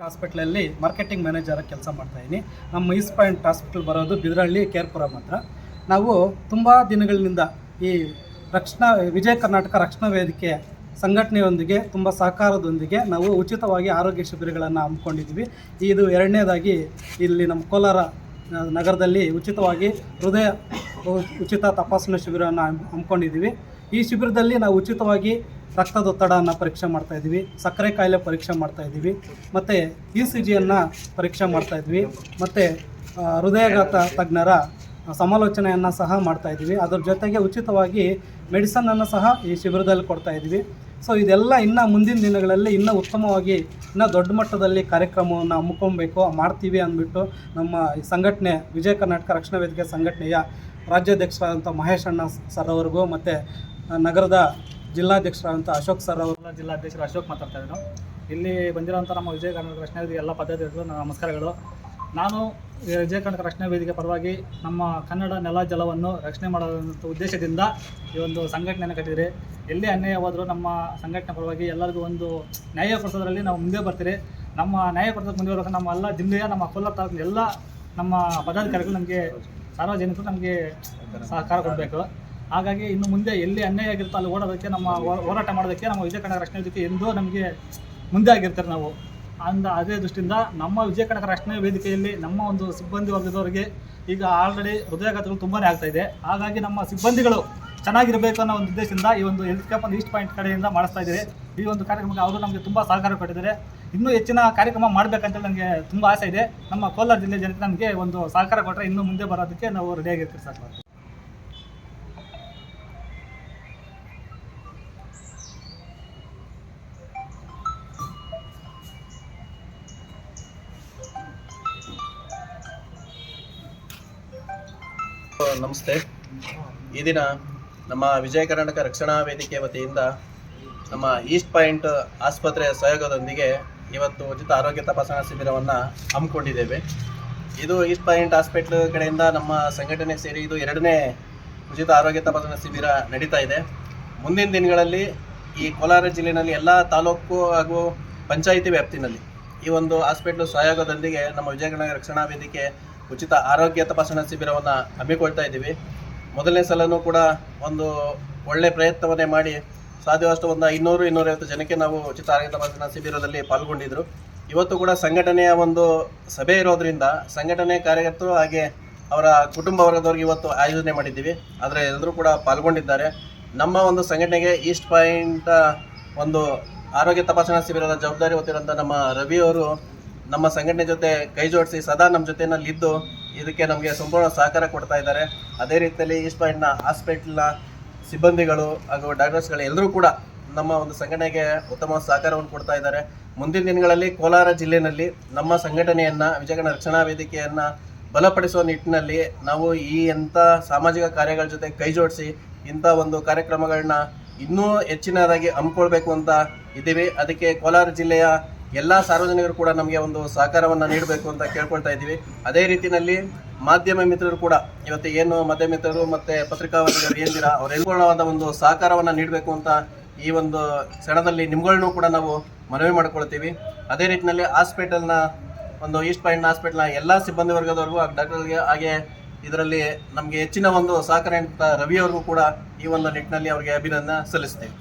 ಹಾಸ್ಪಿಟ್ಲಲ್ಲಿ marketing manager ಕೆಲಸ ಮಾಡ್ತಾ ಇದ್ದೀನಿ ನಮ್ಮ ಮೈಸ್ ಪಾಯಿಂಟ್ ಹಾಸ್ಪಿಟಲ್ ಬರೋದು ಬಿದ್ರಹಳ್ಳಿ ಕೇರ್ಪುರಂ ಮಾತ್ರ ನಾವು ತುಂಬ ದಿನಗಳಿಂದ ಈ ರಕ್ಷಣಾ, ವಿಜಯ ಕರ್ನಾಟಕ ರಕ್ಷಣಾ ವೇದಿಕೆ ಸಂಘಟನೆಯೊಂದಿಗೆ, ತುಂಬ ಸಹಕಾರದೊಂದಿಗೆ ನಾವು ಉಚಿತವಾಗಿ ಆರೋಗ್ಯ ಶಿಬಿರಗಳನ್ನು ಹಮ್ಮಿಕೊಂಡಿದ್ದೀವಿ. ಇದು ಎರಡನೇದಾಗಿ ಇಲ್ಲಿ ನಮ್ಮ ಕೋಲಾರ ನಗರದಲ್ಲಿ ಉಚಿತವಾಗಿ ಹೃದಯ ಉಚಿತ ತಪಾಸಣಾ ಶಿಬಿರವನ್ನು ಹಮ್- ಹಮ್ಮಿಕೊಂಡಿದ್ದೀವಿ. ಈ ಶಿಬಿರದಲ್ಲಿ ನಾವು ಉಚಿತವಾಗಿ ರಕ್ತದೊತ್ತಡವನ್ನು ಪರೀಕ್ಷೆ ಮಾಡ್ತಾ ಇದ್ದೀವಿ, ಸಕ್ಕರೆ ಕಾಯಿಲೆ ಪರೀಕ್ಷೆ ಮಾಡ್ತಾ ಇದ್ದೀವಿ, ಮತ್ತು ಇ ಸಿ ಜಿಯನ್ನು ಪರೀಕ್ಷೆ ಮಾಡ್ತಾ ಇದ್ವಿ ಮತ್ತು ಹೃದಯಾಘಾತ ತಜ್ಞರ ಸಮಾಲೋಚನೆಯನ್ನು ಸಹ ಮಾಡ್ತಾ ಇದ್ದೀವಿ. ಅದ್ರ ಜೊತೆಗೆ ಉಚಿತವಾಗಿ ಮೆಡಿಸನನ್ನು ಸಹ ಈ ಶಿಬಿರದಲ್ಲಿ ಕೊಡ್ತಾ ಇದ್ದೀವಿ. ಸೊ, ಇದೆಲ್ಲ ಇನ್ನು ಮುಂದಿನ ದಿನಗಳಲ್ಲಿ ಇನ್ನೂ ಉತ್ತಮವಾಗಿ ಇನ್ನೂ ದೊಡ್ಡ ಮಟ್ಟದಲ್ಲಿ ಕಾರ್ಯಕ್ರಮವನ್ನು ಹಮ್ಮಿಕೊಬೇಕು, ಮಾಡ್ತೀವಿ ಅಂದ್ಬಿಟ್ಟು ನಮ್ಮ ಈ ಸಂಘಟನೆ, ವಿಜಯ ಕರ್ನಾಟಕ ರಕ್ಷಣಾ ವೇದಿಕೆ ಸಂಘಟನೆಯ ರಾಜ್ಯಾಧ್ಯಕ್ಷರಾದಂಥ ಮಹೇಶ್ ಅಣ್ಣ ಸರ್ ಅವ್ರಿಗೂ ಮತ್ತು ನಗರದ ಜಿಲ್ಲಾಧ್ಯಕ್ಷರಾದಂಥ ಅಶೋಕ್ ಸರ್ ಅವರು ಜಿಲ್ಲಾಧ್ಯಕ್ಷರು ಅಶೋಕ್ ಮಾತಾಡ್ತಾ ಇದ್ದರು ಇಲ್ಲಿ ಬಂದಿರೋಂಥ ನಮ್ಮ ವಿಜಯ ಕರ್ನಾಟಕ ರಕ್ಷಣಾ ವೇದಿಕೆ ಎಲ್ಲ ಪದ್ಧತಿಗಳು ನಮಸ್ಕಾರಗಳು. ನಾನು ವಿಜಯ ಕರ್ನಾಟಕ ರಕ್ಷಣಾ ವೇದಿಕೆ ಪರವಾಗಿ ನಮ್ಮ ಕನ್ನಡ ನೆಲ ಜಲವನ್ನು ರಕ್ಷಣೆ ಮಾಡುವಂಥ ಉದ್ದೇಶದಿಂದ ಈ ಒಂದು ಸಂಘಟನೆಯನ್ನು ಕಟ್ಟಿದರೆ. ಎಲ್ಲಿ ಅನ್ಯಾಯವಾದರೂ ನಮ್ಮ ಸಂಘಟನೆ ಪರವಾಗಿ ಎಲ್ಲರಿಗೂ ಒಂದು ನ್ಯಾಯ ಕೊಡಿಸೋದ್ರಲ್ಲಿ ನಾವು ಮುಂದೆ ಬರ್ತೀರಿ. ನಮ್ಮ ನ್ಯಾಯ ಕೊಡಿಸೋಕೆ ಮುಂದೆ ಬರೋಕೆ ನಮ್ಮ ಎಲ್ಲ ಜಿಲ್ಲೆಯ, ನಮ್ಮ ಕೋಲಾರ ತಾಲೂಕಿನ ಎಲ್ಲ ನಮ್ಮ ಪದಾಧಿಕಾರಿಗಳು ನಮಗೆ ಸಾರ್ವಜನಿಕರು ನಮಗೆ ಸಹಕಾರ ಕೊಡಬೇಕು. ಹಾಗಾಗಿ ಇನ್ನು ಮುಂದೆ ಎಲ್ಲಿ ಅನ್ಯಾಯ ಆಗಿರುತ್ತೋ ಅಲ್ಲಿ ಓಡೋದಕ್ಕೆ ನಮ್ಮ ಹೋರಾಟ ಮಾಡೋದಕ್ಕೆ ನಮ್ಮ ವಿಜಯ ಕನ್ನಡ ರಕ್ಷಣೆ ವೇದಿಕೆ ಎಂದೂ ನಮಗೆ ಮುಂದೆ ಆಗಿರ್ತಾರೆ ನಾವು. ಅಂದ ಅದೇ ದೃಷ್ಟಿಯಿಂದ ನಮ್ಮ ವಿಜಯ ಕನ್ನಡ ರಕ್ಷಣೆ ವೇದಿಕೆಯಲ್ಲಿ ನಮ್ಮ ಒಂದು ಸಿಬ್ಬಂದಿ ವರ್ಗದವರಿಗೆ ಈಗ ಆಲ್ರೆಡಿ ಹೃದಯಾಘಾತಗಳು ತುಂಬಾ ಆಗ್ತಾ ಇದೆ. ಹಾಗಾಗಿ ನಮ್ಮ ಸಿಬ್ಬಂದಿಗಳು ಚೆನ್ನಾಗಿರಬೇಕು ಅನ್ನೋ ಒಂದು ಉದ್ದೇಶದಿಂದ ಈ ಒಂದು ಹೆಲ್ತ್ ಕ್ಯಾಂಪ್ ಒಂದು ಈಸ್ಟ್ ಪಾಯಿಂಟ್ ಕಡೆಯಿಂದ ಮಾಡಿಸ್ತಾ ಇದ್ದೀವಿ ಈ ಒಂದು ಕಾರ್ಯಕ್ರಮಕ್ಕೆ ಅವರು ನಮಗೆ ತುಂಬ ಸಹಕಾರ ಕೊಟ್ಟಿದ್ದಾರೆ. ಇನ್ನೂ ಹೆಚ್ಚಿನ ಕಾರ್ಯಕ್ರಮ ಮಾಡಬೇಕಂತ ನನಗೆ ತುಂಬ ಆಸೆ ಇದೆ. ನಮ್ಮ ಕೋಲಾರ ಜಿಲ್ಲೆ ಜನತೆ ನಮಗೆ ಒಂದು ಸಹಕಾರ ಕೊಟ್ಟರೆ ಇನ್ನೂ ಮುಂದೆ ಬರೋದಕ್ಕೆ ನಾವು ರೆಡಿಯಾಗಿರ್ತೀವಿ ಸರ್. ನಮಸ್ತೆ. ಈ ದಿನ ನಮ್ಮ ವಿಜಯ ಕರ್ನಾಟಕ ರಕ್ಷಣಾ ವೇದಿಕೆ ವತಿಯಿಂದ ನಮ್ಮ ಈಸ್ಟ್ ಪಾಯಿಂಟ್ ಆಸ್ಪತ್ರೆಯ ಸಹಯೋಗದೊಂದಿಗೆ ಇವತ್ತು ಉಚಿತ ಆರೋಗ್ಯ ತಪಾಸಣಾ ಶಿಬಿರವನ್ನು ಹಮ್ಮಿಕೊಂಡಿದ್ದೇವೆ. ಇದು ಈಸ್ಟ್ ಪಾಯಿಂಟ್ ಹಾಸ್ಪಿಟ್ಲ್ ಕಡೆಯಿಂದ ನಮ್ಮ ಸಂಘಟನೆ ಸೇರಿ ಇದು ಎರಡನೇ ಉಚಿತ ಆರೋಗ್ಯ ತಪಾಸಣಾ ಶಿಬಿರ ನಡೀತಾ ಇದೆ. ಮುಂದಿನ ದಿನಗಳಲ್ಲಿ ಈ ಕೋಲಾರ ಜಿಲ್ಲೆಯಲ್ಲಿ ಎಲ್ಲ ತಾಲೂಕು ಹಾಗೂ ಪಂಚಾಯಿತಿ ವ್ಯಾಪ್ತಿನಲ್ಲಿ ಈ ಒಂದು ಹಾಸ್ಪಿಟ್ಲ್ ಸಹಯೋಗದೊಂದಿಗೆ ನಮ್ಮ ವಿಜಯನಗರ ರಕ್ಷಣಾ ವೇದಿಕೆ ಉಚಿತ ಆರೋಗ್ಯ ತಪಾಸಣಾ ಶಿಬಿರವನ್ನು ಹಮ್ಮಿಕೊಳ್ತಾ ಇದ್ದೀವಿ. ಮೊದಲನೇ ಸಲನೂ ಕೂಡ ಒಂದು ಒಳ್ಳೆ ಪ್ರಯತ್ನವನ್ನೇ ಮಾಡಿ ಸಾಧ್ಯವಷ್ಟು ಒಂದು ಇನ್ನೂರು ಇನ್ನೂರೈವತ್ತು ಜನಕ್ಕೆ ನಾವು ಉಚಿತ ಆರೋಗ್ಯ ತಪಾಸಣಾ ಶಿಬಿರದಲ್ಲಿ ಪಾಲ್ಗೊಂಡಿದ್ದರು ಇವತ್ತು ಕೂಡ ಸಂಘಟನೆಯ ಒಂದು ಸಭೆ ಇರೋದ್ರಿಂದ ಸಂಘಟನೆ ಕಾರ್ಯಕರ್ತರು ಹಾಗೆ ಅವರ ಕುಟುಂಬ ವರ್ಗದವ್ರಿಗೆ ಇವತ್ತು ಆಯೋಜನೆ ಮಾಡಿದ್ದೀವಿ. ಆದರೆ ಎಲ್ಲರೂ ಕೂಡ ಪಾಲ್ಗೊಂಡಿದ್ದಾರೆ. ನಮ್ಮ ಒಂದು ಸಂಘಟನೆಗೆ ಈಸ್ಟ್ ಪಾಯಿಂಟ್ ಒಂದು ಆರೋಗ್ಯ ತಪಾಸಣಾ ಶಿಬಿರದ ಜವಾಬ್ದಾರಿ ಹೊತ್ತಿರುವಂಥ ನಮ್ಮ ರವಿ ಅವರು ನಮ್ಮ ಸಂಘಟನೆ ಜೊತೆ ಕೈ ಜೋಡಿಸಿ ಸದಾ ನಮ್ಮ ಜೊತೆನಲ್ಲಿ ಇದ್ದು ಇದಕ್ಕೆ ನಮಗೆ ಸಂಪೂರ್ಣ ಸಹಕಾರ ಕೊಡ್ತಾ ಇದ್ದಾರೆ. ಅದೇ ರೀತಿಯಲ್ಲಿ ಈಸ್ಟ್ ಪಾಯಿಂಟ್ನ ಹಾಸ್ಪಿಟ್ಲ್ನ ಸಿಬ್ಬಂದಿಗಳು ಹಾಗೂ ಡಾಕ್ಟರ್ಸ್ಗಳು ಎಲ್ಲರೂ ಕೂಡ ನಮ್ಮ ಒಂದು ಸಂಘಟನೆಗೆ ಉತ್ತಮ ಸಹಕಾರವನ್ನು ಕೊಡ್ತಾ ಇದ್ದಾರೆ. ಮುಂದಿನ ದಿನಗಳಲ್ಲಿ ಕೋಲಾರ ಜಿಲ್ಲೆಯಲ್ಲಿ ನಮ್ಮ ಸಂಘಟನೆಯನ್ನು ವಿಜಯಗಣ ರಕ್ಷಣಾ ವೇದಿಕೆಯನ್ನು ಬಲಪಡಿಸುವ ನಿಟ್ಟಿನಲ್ಲಿ ನಾವು ಈ ಎಂಥ ಸಾಮಾಜಿಕ ಕಾರ್ಯಗಳ ಜೊತೆ ಕೈ ಜೋಡಿಸಿ ಇಂಥ ಒಂದು ಕಾರ್ಯಕ್ರಮಗಳನ್ನ ಇನ್ನೂ ಹೆಚ್ಚಿನದಾಗಿ ಹಮ್ಮಿಕೊಳ್ಬೇಕು ಅಂತ ಇದ್ದೀವಿ. ಅದಕ್ಕೆ ಕೋಲಾರ ಜಿಲ್ಲೆಯ ಎಲ್ಲ ಸಾರ್ವಜನಿಕರು ಕೂಡ ನಮಗೆ ಒಂದು ಸಹಕಾರವನ್ನು ನೀಡಬೇಕು ಅಂತ ಕೇಳ್ಕೊಳ್ತಾ ಇದ್ದೀವಿ. ಅದೇ ರೀತಿಯಲ್ಲಿ ಮಾಧ್ಯಮ ಮಿತ್ರರು ಕೂಡ ಇವತ್ತು ಏನು ಮಾಧ್ಯಮ ಮಿತ್ರರು ಮತ್ತು ಪತ್ರಿಕಾವಾದಿಗಳು ಏನಿದ್ದೀರಾ ಅವರೆಲ್ಲವಾದ ಒಂದು ಸಹಕಾರವನ್ನು ನೀಡಬೇಕು ಅಂತ ಈ ಒಂದು ಕ್ಷಣದಲ್ಲಿ ನಿಮ್ಗಳನ್ನೂ ಕೂಡ ನಾವು ಮನವಿ ಮಾಡ್ಕೊಳ್ತೀವಿ. ಅದೇ ರೀತಿಯಲ್ಲಿ ಹಾಸ್ಪಿಟಲ್ನ ಒಂದು ಈಸ್ಟ್ ಪಾಯಿಂಟ್ ಹಾಸ್ಪಿಟಲ್ನ ಎಲ್ಲ ಸಿಬ್ಬಂದಿ ವರ್ಗದವರೆಗೂ ಡಾಕ್ಟರ್ಗೆ ಹಾಗೆ ಇದರಲ್ಲಿ ನಮಗೆ ಹೆಚ್ಚಿನ ಒಂದು ಸಹಕಾರ ರವಿಯವರಿಗೂ ಕೂಡ ಈ ಒಂದು ನಿಟ್ಟಿನಲ್ಲಿ ಅವರಿಗೆ ಅಭಿನಂದನೆ ಸಲ್ಲಿಸ್ತೀವಿ.